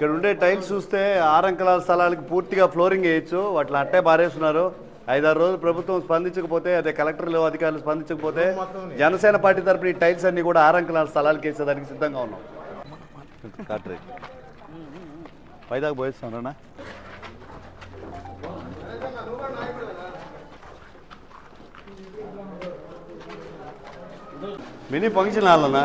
ఇక్కడ ఉండే టైల్స్ చూస్తే ఆరంకలాల స్థలాలకి పూర్తిగా ఫ్లోరింగ్ వేయచ్చు. వాటిని అట్టే బారేస్తున్నారు ఐదారు రోజులు ప్రభుత్వం స్పందించకపోతే అదే కలెక్టర్లు అధికారులు స్పందించకపోతే జనసేన పార్టీ తరపున ఈ టైల్స్ అన్ని కూడా ఆరంకలాల స్థలాలకి వేసేదానికి సిద్ధంగా ఉన్నాం. పైదాకా పోయిస్తున్నారా మినీ ఫంక్షన్ హాల్ అన్నా?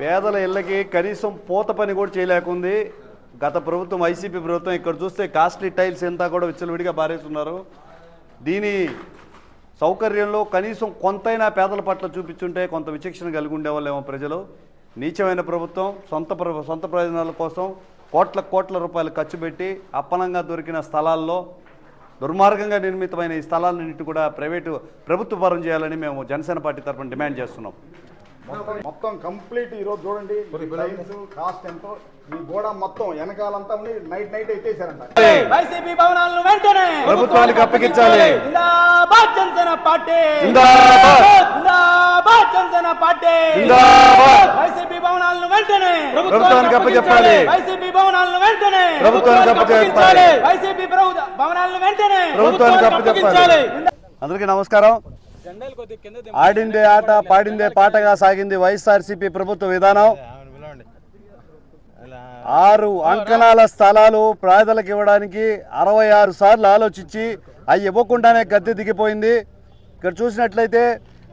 పేదల ఇళ్ళకి కనీసం పూత పని కూడా చేయలేకుంది. గత ప్రభుత్వం వైసీపీ ప్రభుత్వం ఇక్కడ చూస్తే కాస్ట్లీ టైల్స్ ఎంత కూడా విచ్చలవిడిగా బారేస్తున్నారు దీని సౌకర్యంలో కనీసం కొంతైనా పేదల పట్ల చూపించుంటే కొంత విచక్షణ కలిగి ఉండేవాళ్ళేమో ప్రజలు. నీచమైన ప్రభుత్వం సొంత ప్ర- సొంత ప్రయోజనాల కోసం కోట్ల కోట్ల రూపాయలు ఖర్చు పెట్టి అప్పనంగా దొరికిన స్థలాల్లో దుర్మార్గంగా నిర్మితమైన ఈ స్థలాలన్నింటి కూడా ప్రైవేటు ప్రభుత్వ పరం చేయాలని మేము జనసేన పార్టీ తరఫున డిమాండ్ చేస్తున్నాం. మొత్తం కంప్లీట్ ఈ రోజు చూడండి. కాస్ట్ ఎంతో. ఈ గోడ మొత్తం వెనకాలంతా ఉండి నైట్ నైట్ ఎత్తేసారంట వైసీపీ భవనాలను వెంటనే ప్రభుత్వానికి అప్పగించాలి. జిందాబాద్ జనసేన పార్టీ. జిందాబాద్. జిందాబాద్ జనసేన పార్టీ. జిందాబాద్. వైసీపీ భవనాలను వెంటనే ప్రభుత్వానికి అప్పగించాలి. వైసీపీ భవనాలను వెంటనే ప్రభుత్వానికి. వైసీపీ భవనాలను వెంటనే ప్రభుత్వానికి అప్పచెప్పాలి. అందరికీ నమస్కారం. ఆడిందే ఆట పాడిందే పాటగా సాగింది వైఎస్ఆర్సీపీ ప్రభుత్వ విధానం. ఆరు అంకణాల స్థలాలు పేదలకు ఇవ్వడానికి అరవై ఆరు సార్లు ఆలోచించి అవి ఇవ్వకుండానే గద్దె దిగిపోయింది. ఇక్కడ చూసినట్లయితే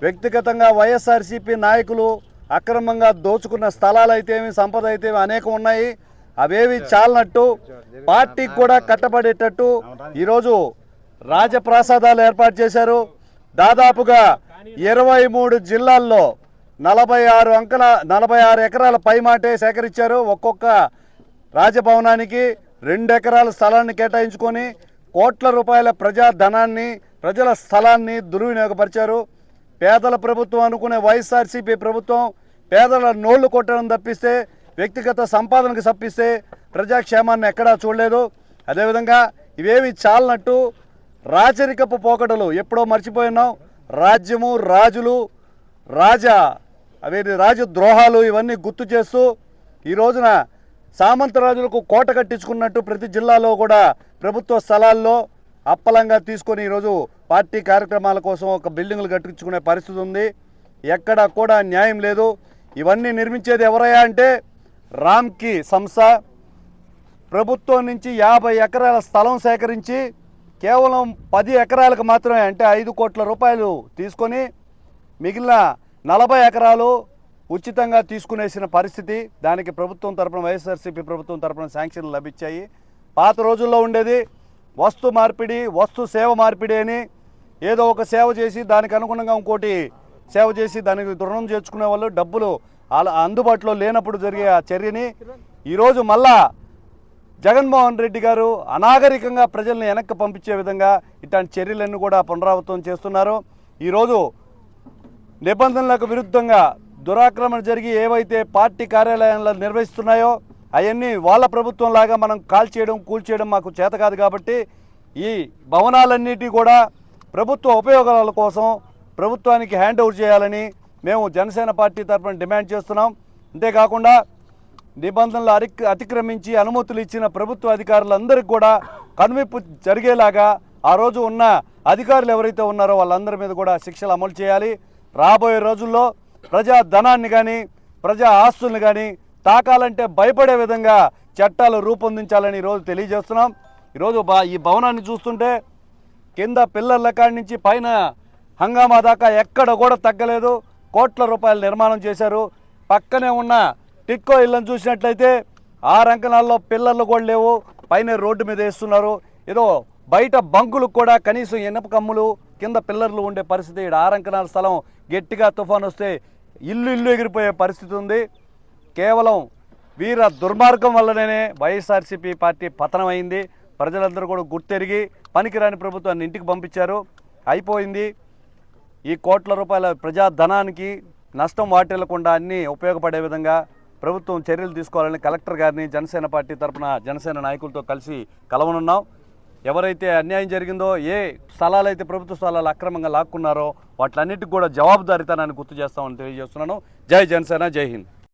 వ్యక్తిగతంగా వైఎస్ఆర్సీపీ నాయకులు అక్రమంగా దోచుకున్న స్థలాలు అయితేమి సంపద అయితే అనేకం ఉన్నాయి. అవేవి చాలనట్టు పార్టీకి కూడా కట్టబడేటట్టు ఈరోజు రాజప్రాసాదాలు ఏర్పాటు చేశారు. దాదాపుగా ఇరవై మూడు జిల్లాల్లో నలభై ఆరు అంకల నలభై ఆరు ఎకరాల పైమాటే సేకరించారు. ఒక్కొక్క రాజభవనానికి రెండు ఎకరాల స్థలాన్ని కేటాయించుకొని కోట్ల రూపాయల ప్రజా ధనాన్ని ప్రజల స్థలాన్ని దుర్వినియోగపరిచారు. పేదల ప్రభుత్వం అనుకునే వైఎస్ఆర్సీపీ ప్రభుత్వం పేదల నోళ్ళు కొట్టడం తప్పిస్తే వ్యక్తిగత సంపాదనకు తప్పిస్తే ప్రజాక్షేమాన్ని ఎక్కడా చూడలేదు. అదేవిధంగా ఇవేవి చాలనట్టు రాచరికపు పోకడలు ఎప్పుడో మర్చిపోయినావు రాజ్యము రాజులు రాజా అవేది రాజద్రోహాలు ఇవన్నీ గుర్తు చేస్తూ ఈ రోజున సామంతరాజులకు కోట కట్టించుకున్నట్టు ప్రతి జిల్లాలో కూడా ప్రభుత్వ స్థలాల్లో అప్పలంగా తీసుకొని ఈరోజు పార్టీ కార్యక్రమాల కోసం ఒక బిల్డింగ్లు కట్టించుకునే పరిస్థితి ఉంది. ఎక్కడ కూడా న్యాయం లేదు. ఇవన్నీ నిర్మించేది ఎవరయ్యా అంటే రామ్కి సంస్థ. ప్రభుత్వం నుంచి యాభై ఎకరాల స్థలం సేకరించి కేవలం పది ఎకరాలకు మాత్రమే అంటే ఐదు కోట్ల రూపాయలు తీసుకొని మిగిలిన నలభై ఎకరాలు ఉచితంగా తీసుకునేసిన పరిస్థితి దానికి ప్రభుత్వం తరపున వైఎస్ఆర్సీపీ ప్రభుత్వం తరపున శాంక్షన్లు లభించాయి పాత రోజుల్లో ఉండేది వస్తు మార్పిడి వస్తు సేవ మార్పిడి అని ఏదో ఒక సేవ చేసి దానికి అనుగుణంగా ఇంకోటి సేవ చేసి దానికి దృఢం చేర్చుకునే వాళ్ళు డబ్బులు అలా అందుబాటులో లేనప్పుడు జరిగే ఆ చర్యని ఈరోజు మళ్ళా జగన్మోహన్ రెడ్డి గారు అనాగరికంగా ప్రజల్ని వెనక్కి పంపించే విధంగా ఇట్లాంటి చర్యలన్నీ కూడా పునరావృతం చేస్తున్నారు. ఈరోజు నిబంధనలకు విరుద్ధంగా దురాక్రమణ జరిగి ఏవైతే పార్టీ కార్యాలయాల్లో నిర్వహిస్తున్నాయో అవన్నీ వాళ్ళ ప్రభుత్వం లాగా మనం కాల్ చేయడం కూల్చేయడం మాకు చేత కాదు కాబట్టి ఈ భవనాలన్నిటి కూడా ప్రభుత్వ ఉపయోగాల కోసం ప్రభుత్వానికి హ్యాండ్ ఓవర్ చేయాలని మేము జనసేన పార్టీ తరఫున డిమాండ్ చేస్తున్నాం. అంతేకాకుండా నిబంధనలు అతిక్రమించి అనుమతులు ఇచ్చిన ప్రభుత్వ అధికారులందరికీ కూడా కనువిప్పు జరిగేలాగా ఆ రోజు ఉన్న అధికారులు ఎవరైతే ఉన్నారో వాళ్ళందరి మీద కూడా శిక్షలు అమలు చేయాలి. రాబోయే రోజుల్లో ప్రజా ధనాన్ని కానీ ప్రజా ఆస్తుల్ని కానీ తాకాలంటే భయపడే విధంగా చట్టాలు రూపొందించాలని ఈరోజు తెలియజేస్తున్నాం. ఈరోజు బా ఈ భవనాన్ని చూస్తుంటే కింద పిల్లర్ల కాడి నుంచి పైన హంగామా దాకా ఎక్కడ కూడా తగ్గలేదు. కోట్ల రూపాయల నిర్మాణం చేశారు. పక్కనే ఉన్న టిక్కో ఇళ్ళని చూసినట్లయితే ఆ రంకణాల్లో పిల్లర్లు కూడా లేవు. పైన రోడ్డు మీద వేస్తున్నారు. ఏదో బయట బంకులకు కూడా కనీసం ఇనప కమ్ములు కింద పిల్లర్లు ఉండే పరిస్థితి. ఈడ ఆరంకణాల స్థలం గట్టిగా తుఫాన్ వస్తే ఇల్లు ఇల్లు ఎగిరిపోయే పరిస్థితి ఉంది. కేవలం వీర దుర్మార్గం వల్లనే వైఎస్ఆర్సీపీ పార్టీ పతనం అయింది ప్రజలందరూ కూడా గుర్తెరిగి పనికిరాని ప్రభుత్వాన్ని ఇంటికి పంపించారు. అయిపోయింది. ఈ కోట్ల రూపాయల ప్రజాధనానికి నష్టం వాటిల్లకుండా అన్నీ ఉపయోగపడే విధంగా ప్రభుత్వం చర్యలు తీసుకోవాలని కలెక్టర్ గారిని జనసేన పార్టీ తరపున జనసేన నాయకులతో కలిసి కలవనున్నాం. ఎవరైతే అన్యాయం జరిగిందో ఏ స్థలాలు అయితే ప్రభుత్వ స్థలాలు అక్రమంగా లాక్కున్నారో వాటిలన్నిటికి కూడా జవాబుదారితనాన్ని గుర్తు చేస్తామని తెలియజేస్తున్నాను. జై జనసేన జై హింద్.